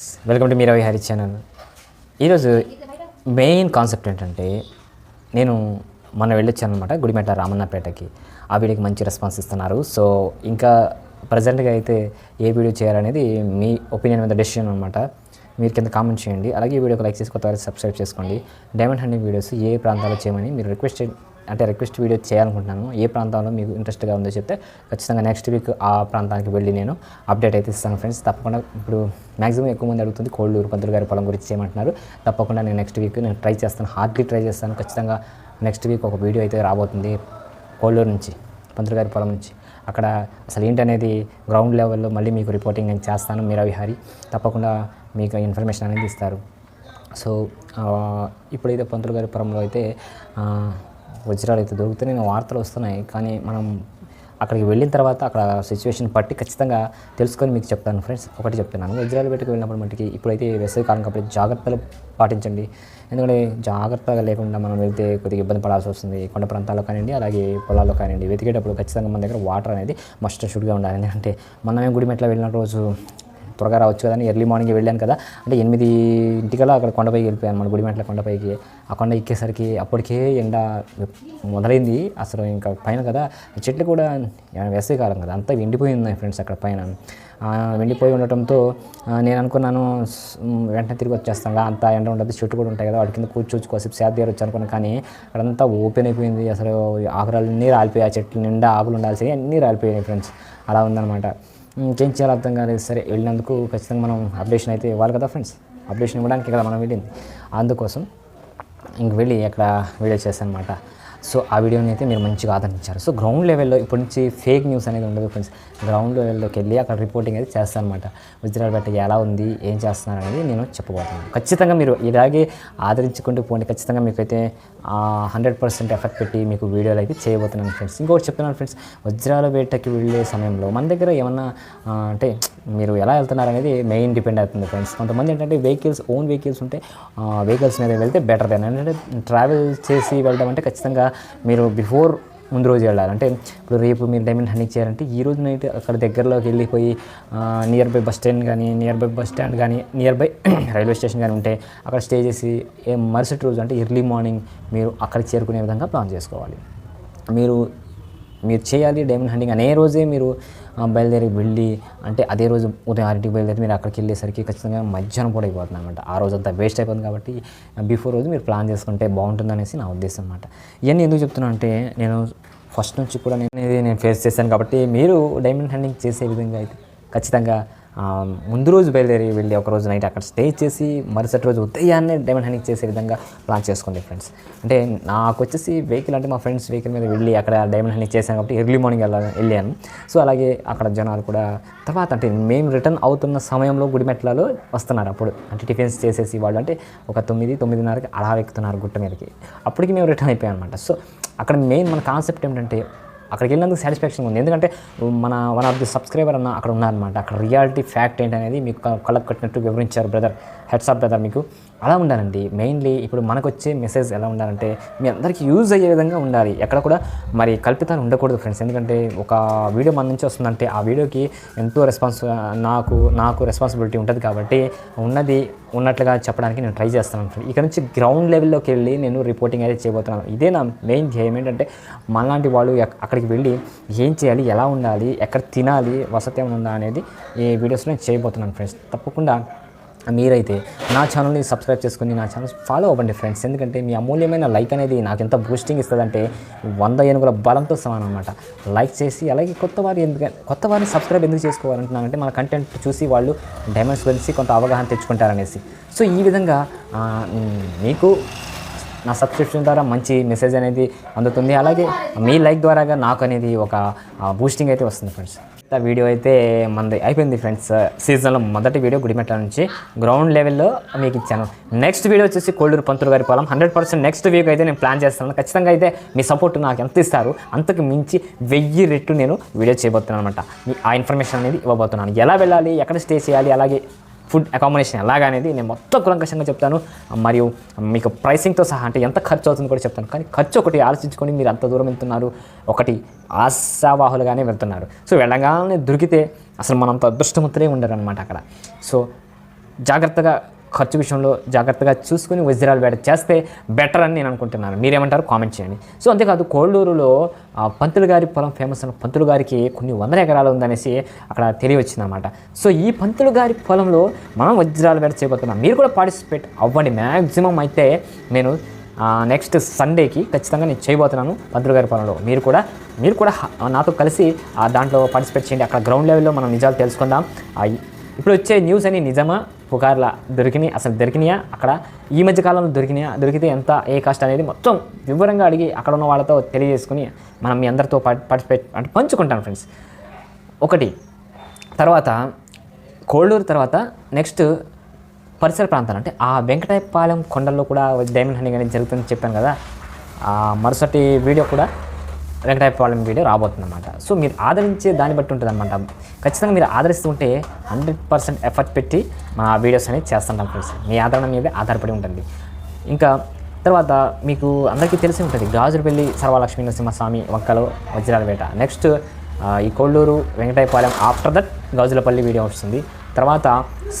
Welcome to Meeravi Hari channel ఈరోజు main concept ఏంటంటే నేను మొన్న వెళ్ళొచ్చాను అనమాట గుడిమెట రామన్నపేటకి. ఆ వీడియోకి మంచి రెస్పాన్స్ ఇస్తున్నారు. సో ఇంకా ప్రజెంట్గా అయితే ఏ వీడియో చేయాలనేది మీ ఒపీనియన్ మీద డెసిషన్ అనమాట మీరు కింద కామెంట్ చేయండి. అలాగే ఈ వీడియోకి లైక్ చేసి కొత్త సబ్స్క్రైబ్ చేసుకోండి. డైమండ్ హండింగ్ వీడియోస్ ఏ ప్రాంతాల్లో చేయమని మీరు రిక్వెస్ట్ అంటే రిక్వెస్ట్ వీడియో చేయాలనుకుంటున్నాను. ఏ ప్రాంతంలో మీకు ఇంట్రెస్ట్గా ఉందో చెప్తే ఖచ్చితంగా నెక్స్ట్ వీక్ ఆ ప్రాంతానికి వెళ్ళి నేను అప్డేట్ అయితే ఇస్తాను ఫ్రెండ్స్ తప్పకుండా ఇప్పుడు మ్యాక్సిమం ఎక్కువ మంది అడుగుతుంది కోళ్ళూరు పంతులు గారి పొలం గురించి చేయమంటున్నారు. తప్పకుండా నేను నెక్స్ట్ వీక్ నేను ట్రై చేస్తాను హార్డ్లీ ట్రై చేస్తాను. ఖచ్చితంగా నెక్స్ట్ వీక్ ఒక వీడియో అయితే రాబోతుంది కోళ్ళూరు నుంచి పంతులు గారి పొలం నుంచి. అక్కడ అసలు ఏంటనేది గ్రౌండ్ లెవెల్లో మళ్ళీ మీకు రిపోర్టింగ్ నేను చేస్తాను మీరా విహారి. తప్పకుండా మీకు ఇన్ఫర్మేషన్ అనేది ఇస్తారు. సో ఇప్పుడైతే పంతులు గారి పొలంలో అయితే వజ్రాలు అయితే దొరుకుతున్నాయి వార్తలు వస్తున్నాయి. కానీ మనం అక్కడికి వెళ్ళిన తర్వాత అక్కడ సిచ్యువేషన్ పట్టి ఖచ్చితంగా తెలుసుకొని మీకు చెప్తాను ఫ్రెండ్స్ ఒకటి చెప్తున్నాను. వజ్రాలు పెట్టుకు వెళ్ళినప్పుడు మటుకి ఇప్పుడైతే వేసవి కాలం కాబట్టి జాగ్రత్తలు పాటించండి. ఎందుకంటే జాగ్రత్తగా లేకుండా మనం వెళ్తే కొద్దిగా ఇబ్బంది పడాల్సి వస్తుంది. కొండ ప్రాంతాల్లో కానివ్వండి అలాగే పొలాల్లో కానివ్వండి వెతికేటప్పుడు ఖచ్చితంగా మన దగ్గర వాటర్ అనేది మస్ట్ షుడ్గా ఉండాలి. ఎందుకంటే మనమే గుడిమెట్ల వెళ్ళిన రోజు త్వరగా రావచ్చు కదా అని ఎర్లీ మార్నింగ్ వెళ్ళాను కదా. అంటే ఎనిమిది ఇంటికల్లా అక్కడ కొండపైకి వెళ్ళిపోయాను మన గుడిమెట్ల కొండపైకి. ఆ కొండ ఎక్కేసరికి అప్పటికే ఎండ మొదలైంది. అసలు ఇంకా పైన కదా చెట్లు కూడా వేసవి కాలం కదా. అంతా ఎండిపోయింది ఫ్రెండ్స్ అక్కడ పైన. వెండిపోయి ఉండటంతో నేను అనుకున్నాను వెంటనే తిరిగి వచ్చేస్తాను అంత ఎండ ఉండదు చెట్టు కూడా ఉంటాయి కదా. వాటి కింద కూర్చోచ్చు కాసేపు సేద తీరొచ్చు అనుకున్నాను. కానీ అక్కడంతా ఓపెన్ అయిపోయింది. అసలు ఆకులన్నీ రాలిపోయాయి. ఆ చెట్లు నిండా ఆకులు ఉండాల్సి అన్నీ రాలిపోయాయి ఫ్రెండ్స్. అలా ఉందన్నమాట. ఇంకేం చేయాలో అర్థం కాలేదు. సరే వెళ్ళినందుకు ఖచ్చితంగా మనం అప్డేషన్ అయితే ఇవ్వాలి కదా ఫ్రెండ్స్ అప్డేషన్ ఇవ్వడానికి కదా మనం వెళ్ళింది. అందుకోసం ఇంక వెళ్ళి అక్కడ వీడియో చేశాను అనమాట సో ఆ వీడియోని అయితే మీరు మంచిగా ఆదరించారు. సో గ్రౌండ్ లెవెల్లో ఇప్పటి నుంచి ఫేక్ న్యూస్ అనేది ఉండదు ఫ్రెండ్స్ గ్రౌండ్ లెవెల్లోకి వెళ్ళి అక్కడ రిపోర్టింగ్ అయితే చేస్తాను అనమాట వజ్రాలు ఎలా ఉంది ఏం చేస్తున్నారు అనేది నేను చెప్పబోతున్నాను. ఖచ్చితంగా మీరు ఇలాగే ఆదరించుకుంటూ పోండి. ఖచ్చితంగా మీకైతే హండ్రెడ్ పర్సెంట్ ఎఫెక్ట్ పెట్టి మీకు వీడియోలు అయితే చేయబోతున్నాను ఫ్రెండ్స్ ఇంకోటి చెప్తున్నాను ఫ్రెండ్స్ వజ్రాల వేటకి వెళ్ళే సమయంలో మన దగ్గర ఏమన్నా అంటే మీరు ఎలా వెళ్తున్నారు అనేది మెయిన్ డిపెండ్ అవుతుంది ఫ్రెండ్స్ కొంతమంది ఏంటంటే వెహికల్స్ ఓన్ వెహికల్స్ ఉంటే వెహికల్స్ మీద వెళ్తే బెటర్ దెన్ ఏంటంటే ట్రావెల్ చేసి వెళ్ళడం అంటే ఖచ్చితంగా మీరు బిఫోర్ ముందు రోజు వెళ్ళాలి. అంటే ఇప్పుడు రేపు మీరు డైమండ్ హండింగ్ చేయాలంటే ఈ రోజు నైట్ అక్కడ దగ్గరలోకి వెళ్ళిపోయి నియర్ బై బస్ స్టాండ్ కానీ నియర్ బై బస్ స్టాండ్ కానీ నియర్ బై రైల్వే స్టేషన్ కానీ ఉంటే అక్కడ స్టే చేసి మరుసటి రోజు అంటే ఎర్లీ మార్నింగ్ మీరు అక్కడికి చేరుకునే విధంగా ప్లాన్ చేసుకోవాలి. మీరు మీరు చేయాలి డైమండ్ హంటింగ్ అనే రోజే మీరు బయలుదేరి వెళ్ళి అంటే అదే రోజు ఉదయం ఆరింటికి బయలుదేరి మీరు అక్కడికి వెళ్ళేసరికి ఖచ్చితంగా మధ్యాహ్నం కూడా అయిపోతుంది అనమాట ఆ రోజు అంతా వేస్ట్ అయిపోతుంది కాబట్టి బిఫోర్ రోజు మీరు ప్లాన్ చేసుకుంటే బాగుంటుంది అనేసి నా ఉద్దేశం అనమాట ఇవన్నీ ఎందుకు చెప్తున్నా అంటే నేను ఫస్ట్ నుంచి కూడా నేను ఇది నేను ఫేస్ చేశాను కాబట్టి మీరు డైమండ్ హండింగ్ చేసే విధంగా అయితే ఖచ్చితంగా ముందు రోజు బయలుదేరి వెళ్ళి ఒక రోజు నైట్ అక్కడ స్టే చేసి మరుసటి రోజు ఉదయాన్నే డైమండ్ హండింగ్ చేసే విధంగా ప్లాన్ చేసుకోండి ఫ్రెండ్స్. అంటే నాకు వచ్చేసి వెహికల్ అంటే మా ఫ్రెండ్స్ వెహికల్ మీద వెళ్ళి అక్కడ డైమండ్ హండింగ్ చేశాను కాబట్టి ఎర్లీ మార్నింగ్ వెళ్ళా వెళ్ళాను. సో అలాగే అక్కడ జనాలు కూడా తర్వాత అంటే మేము రిటర్న్ అవుతున్న సమయంలో గుడిమెట్లలో వస్తున్నారు అప్పుడు. అంటే టిఫిన్స్ చేసేసి వాళ్ళు అంటే ఒక తొమ్మిది తొమ్మిదిన్నరకి అలా ఎక్కుతున్నారు గుట్ట మీదకి. అప్పటికి మేము రిటర్న్ అయిపోయాం అనమాట సో అక్కడ మెయిన్ మన కాన్సెప్ట్ ఏంటంటే అక్కడికి వెళ్ళినందుకు సాటిస్ఫాక్షన్ ఉంది. ఎందుకంటే మన వన్ ఆఫ్ ది సబ్స్క్రైబర్ అన్న అక్కడ ఉన్నారనమాట అక్కడ రియాలిటీ ఫ్యాక్ట్ ఏంటనేది మీకు కళ్ళకు కట్టినట్టు వివరించారు బ్రదర్ హెడ్స్ ఆఫ్ బ్రదర్ మీకు. అలా ఉండాలండి. మెయిన్లీ ఇప్పుడు మనకు వచ్చే మెసేజ్ ఎలా ఉండాలంటే మీ అందరికీ యూజ్ అయ్యే విధంగా ఉండాలి. ఎక్కడ కూడా మరి కల్పితాలు ఉండకూడదు ఫ్రెండ్స్ ఎందుకంటే ఒక వీడియో మన నుంచి వస్తుందంటే ఆ వీడియోకి ఎంతో రెస్పాన్స్ నాకు నాకు రెస్పాన్సిబిలిటీ ఉంటుంది కాబట్టి ఉన్నది ఉన్నట్లుగా చెప్పడానికి నేను ట్రై చేస్తాను ఫ్రెండ్ ఇక్కడ నుంచి గ్రౌండ్ లెవెల్లోకి వెళ్ళి నేను రిపోర్టింగ్ అయితే చేయబోతున్నాను. ఇదే నా మెయిన్ ధ్యేయం. ఏంటంటే మనలాంటి వాళ్ళు అక్కడికి వెళ్ళి ఏం చేయాలి ఎలా ఉండాలి ఎక్కడ తినాలి వసతి ఏమైనా ఉందా అనేది ఈ వీడియోస్లో నేను చేయబోతున్నాను ఫ్రెండ్స్ తప్పకుండా మీరైతే నా ఛానల్ని సబ్స్క్రైబ్ చేసుకుని నా ఛానల్ ఫాలో అవ్వండి ఫ్రెండ్స్. ఎందుకంటే మీ అమూల్యమైన లైక్ అనేది నాకు ఎంత బూస్టింగ్ ఇస్తుందంటే వంద ఏనుగుల బలంతో సమానం అనమాట లైక్ చేసి అలాగే కొత్త వారు ఎందుకంటే కొత్త వారిని సబ్స్క్రైబ్ ఎందుకు చేసుకోవాలంటున్నానంటే మన కంటెంట్ చూసి వాళ్ళు డైమండ్స్ గురించి కొంత అవగాహన తెచ్చుకుంటారనేసి. సో ఈ విధంగా మీకు నా సబ్స్క్రిప్షన్ ద్వారా మంచి మెసేజ్ అనేది అందుతుంది. అలాగే మీ లైక్ ద్వారాగా నాకు అనేది ఒక బూస్టింగ్ అయితే వస్తుంది ఫ్రెండ్స్. వీడియో అయితే మనది అయిపోయింది ఫ్రెండ్స్. సీజన్లో మొదటి వీడియో గుడిమెట్ల నుంచి గ్రౌండ్ లెవెల్లో మీకు ఇచ్చాను. నెక్స్ట్ వీడియో వచ్చేసి కోళ్ళూరు పంతులు గారి పొలం హండ్రెడ్ పర్సెంట్ నెక్స్ట్ వీక్ అయితే నేను ప్లాన్ చేస్తాను. ఖచ్చితంగా అయితే మీ సపోర్ట్ నాకు ఎంత ఇస్తారు అంతకు మించి వెయ్యి రెట్లు నేను వీడియో చేయబోతున్నాను అనమాట ఆ ఇన్ఫర్మేషన్ అనేది ఇవ్వబోతున్నాను. ఎలా వెళ్ళాలి ఎక్కడ స్టే చేయాలి అలాగే ఫుడ్ అకామిడేషన్ ఎలాగనేది నేను మొత్తం కులంకషంగా చెప్తాను. మరియు మీకు ప్రైసింగ్తో సహా అంటే ఎంత ఖర్చు అవుతుందో కూడా చెప్తాను. కానీ ఖర్చు ఒకటి ఆలోచించుకొని మీరు అంత దూరం వెళ్తున్నారు. ఒకటి ఆశావాహులుగానే వెళ్తున్నారు. సో వెళ్ళగానే దొరికితే అసలు మనంత అదృష్టవంతులే ఉండరు అనమాట అక్కడ. సో జాగ్రత్తగా ఖర్చు విషయంలో జాగ్రత్తగా చూసుకుని వజ్రాలు వేట చేస్తే బెటర్ అని నేను అనుకుంటున్నాను. మీరేమంటారు? కామెంట్ చేయండి. సో అంతేకాదు కోళ్ళూరులో పంతులు గారి పొలం ఫేమస్ అని పంతులు గారికి కొన్ని వందల ఎకరాలు ఉందనేసి అక్కడ తెలియవచ్చిందన్నమాట. సో ఈ పంతులు గారి పొలంలో మనం వజ్రాలు వేట చేయబోతున్నాం. మీరు కూడా పార్టిసిపేట్ అవ్వండి. మ్యాక్సిమం అయితే నేను నెక్స్ట్ సండేకి ఖచ్చితంగా నేను చేయబోతున్నాను పంతులు గారి పొలంలో. మీరు కూడా మీరు కూడా నాతో కలిసి ఆ దాంట్లో పార్టిసిపేట్ చేయండి. అక్కడ గ్రౌండ్ లెవెల్లో మనం నిజాలు తెలుసుకుందాం. ఇప్పుడు వచ్చే న్యూస్ అని నిజమా? పుకార్ల దొరికినాయి అసలు దొరికినాయా? అక్కడ ఈ మధ్య కాలంలో దొరికినాయా? దొరికితే ఎంత ఏ కాస్ట్ అనేది మొత్తం వివరంగా అడిగి అక్కడ ఉన్న వాళ్ళతో తెలియజేసుకుని మనం మీ అందరితో పార్టిసిపేట్ అంటే పంచుకుంటాను ఫ్రెండ్స్ ఒకటి తర్వాత కోళ్ళూరు తర్వాత నెక్స్ట్ పరిసర ప్రాంతాలు అంటే ఆ వెంకటాయపాలెం కొండల్లో కూడా డైమండ్ హండింగ్ అనేది జరుగుతుందని చెప్పాను కదా. మరుసటి వీడియో కూడా వెంకటాయపాలెం వీడియో రాబోతుందన్నమాట. సో మీరు ఆదరించే దాన్ని బట్టి ఉంటుంది అనమాట ఖచ్చితంగా మీరు ఆదరిస్తుంటే హండ్రెడ్ పర్సెంట్ ఎఫర్ట్ పెట్టి మా వీడియోస్ అనేది చేస్తుంటాం ఫ్రెండ్స్ మీ ఆదరణ మీద ఆధారపడి ఉంటుంది. ఇంకా తర్వాత మీకు అందరికీ తెలిసి ఉంటుంది గాజులపల్లి సర్వలక్ష్మీ నరసింహస్వామి వంకలు వజ్రాల వేట. నెక్స్ట్ ఈ Kolluru Venkatayapalem after that Gajulapalli video వస్తుంది. తర్వాత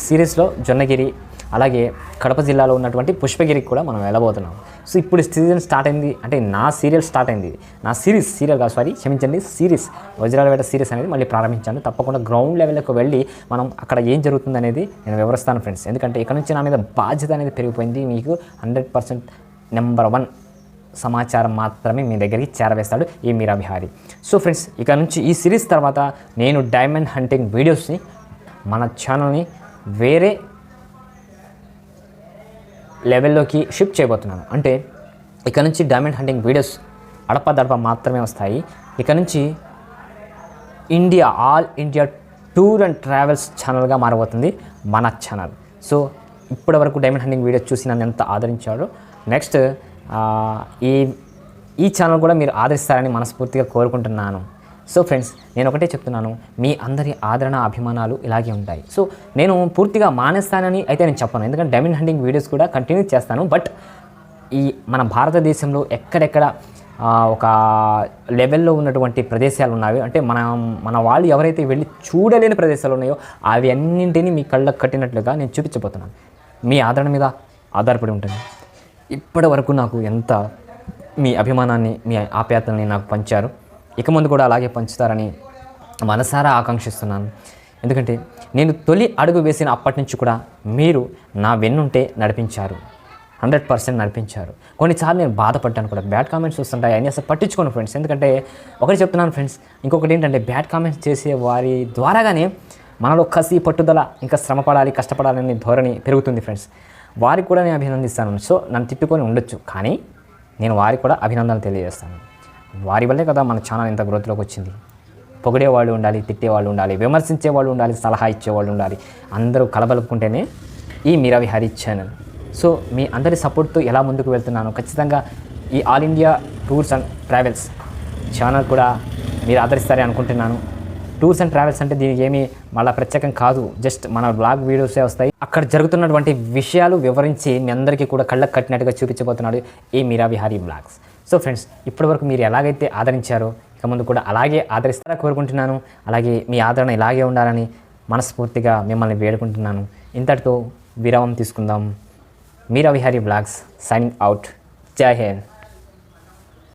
సిరీస్లో జొన్నగిరి అలాగే కడప జిల్లాలో ఉన్నటువంటి పుష్పగిరికి కూడా మనం వెళ్ళబోతున్నాం. సో ఇప్పుడు సీజన్ స్టార్ట్ అయింది అంటే నా సీరియల్ స్టార్ట్ అయింది. నా సిరీస్ సీరియల్ కాదు సారీ క్షమించండి సిరీస్ వజ్రాల వేట సిరీస్ అనేది మళ్ళీ ప్రారంభించాను. తప్పకుండా గ్రౌండ్ లెవెల్కి వెళ్ళి మనం అక్కడ ఏం జరుగుతుంది అనేది నేను వివరిస్తాను ఫ్రెండ్స్. ఎందుకంటే ఇక్కడ నుంచి నా మీద బాధ్యత అనేది పెరిగిపోయింది. మీకు హండ్రెడ్ పర్సెంట్ నెంబర్ వన్ సమాచారం మాత్రమే మీ దగ్గరికి చేరవేస్తాడు ఈ మీరా బిహారీ. సో ఫ్రెండ్స్ ఇక నుంచి ఈ సిరీస్ తర్వాత నేను డైమండ్ హంటింగ్ వీడియోస్ని మన ఛానల్ని వేరే లెవెల్లోకి షిఫ్ట్ చేయబోతున్నాను. అంటే ఇక నుంచి డైమండ్ హంటింగ్ వీడియోస్ అడప దడప మాత్రమే వస్తాయి. ఇక నుంచి India all India tour and travels ఛానల్గా మారబోతుంది మన ఛానల్ సో ఇప్పటి వరకు డైమండ్ హండింగ్ వీడియోస్ చూసి నన్ను ఎంత ఆదరించాడో. నెక్స్ట్ ఈ ఈ ఛానల్ కూడా మీరు ఆదరిస్తారని మనస్ఫూర్తిగా కోరుకుంటున్నాను. సో ఫ్రెండ్స్ నేను ఒకటే చెప్తున్నాను. మీ అందరి ఆదరణ అభిమానాలు ఇలాగే ఉంటాయి. సో నేను పూర్తిగా మానేస్తానని అయితే నేను చెప్పను. ఎందుకంటే డైమండ్ హండింగ్ వీడియోస్ కూడా కంటిన్యూ చేస్తాను. బట్ ఈ మన భారతదేశంలో ఎక్కడెక్కడ ఒక లెవెల్లో ఉన్నటువంటి ప్రదేశాలు ఉన్నాయి అంటే మన మన వాళ్ళు ఎవరైతే వెళ్ళి చూడలేని ప్రదేశాలు ఉన్నాయో అవి అన్నింటినీ మీ కళ్ళకు కట్టినట్లుగా నేను చూపించబోతున్నాను. మీ ఆదరణ మీద ఆధారపడి ఉంటుంది. ఇప్పటి వరకు నాకు ఎంత మీ అభిమానాన్ని మీ ఆప్యాయతల్ని నాకు పంచారు. ఇక ముందు కూడా అలాగే పంచుతారని మనసారా ఆకాంక్షిస్తున్నాను. ఎందుకంటే నేను తొలి అడుగు వేసిన అప్పటి నుంచి కూడా మీరు నా వెన్నుంటే నడిపించారు. హండ్రెడ్ పర్సెంట్ నడిపించారు. కొన్నిసార్లు నేను బాధపడ్డాను కూడా. బ్యాడ్ కామెంట్స్ వస్తుంటాయి. అని అసలు పట్టించుకోను ఫ్రెండ్స్. ఎందుకంటే ఒకటి చెప్తున్నాను ఫ్రెండ్స్. ఇంకొకటి ఏంటంటే బ్యాడ్ కామెంట్స్ చేసే వారి ద్వారాగానే మనలో కసి పట్టుదల ఇంకా శ్రమ పడాలి కష్టపడాలనే ధోరణి పెరుగుతుంది ఫ్రెండ్స్. వారికి కూడా నేను అభినందిస్తాను. సో నన్ను తిట్టుకొని ఉండొచ్చు. కానీ నేను వారికి కూడా అభినందనలు తెలియజేస్తాను. వారి వల్లే కదా మన ఛానల్ ఇంత గ్రోత్లోకి వచ్చింది. పొగిడేవాళ్ళు ఉండాలి తిట్టే వాళ్ళు ఉండాలి విమర్శించే వాళ్ళు ఉండాలి సలహా ఇచ్చే వాళ్ళు ఉండాలి. అందరూ కలబలుపుకుంటేనే ఈ మీరా విహారీ ఛానల్ సో మీ అందరి సపోర్ట్తో ఎలా ముందుకు వెళ్తున్నాను ఖచ్చితంగా ఈ all India tours and travels channel కూడా మీరు ఆదరిస్తారని అనుకుంటున్నాను. టూర్స్ అండ్ ట్రావెల్స్ అంటే దీనికి ఏమీ మళ్ళీ ప్రత్యేకం కాదు. జస్ట్ మన బ్లాగ్ వీడియోసే వస్తాయి. అక్కడ జరుగుతున్నటువంటి విషయాలు వివరించి మీ అందరికీ కూడా కళ్ళకు కట్టినట్టుగా చూపించబోతున్నాడు ఈ Meera Vihari vlogs so friends ఇప్పటివరకు మీరు ఎలాగైతే ఆదరించారో ఇక ముందు కూడా అలాగే ఆదరిస్తారా కోరుకుంటున్నాను. అలాగే మీ ఆదరణ ఇలాగే ఉండాలని మనస్ఫూర్తిగా మిమ్మల్ని వేడుకుంటున్నాను. ఇంతటితో విరామం తీసుకుందాం. Meera Vihari vlogs signing out. Jai Hind.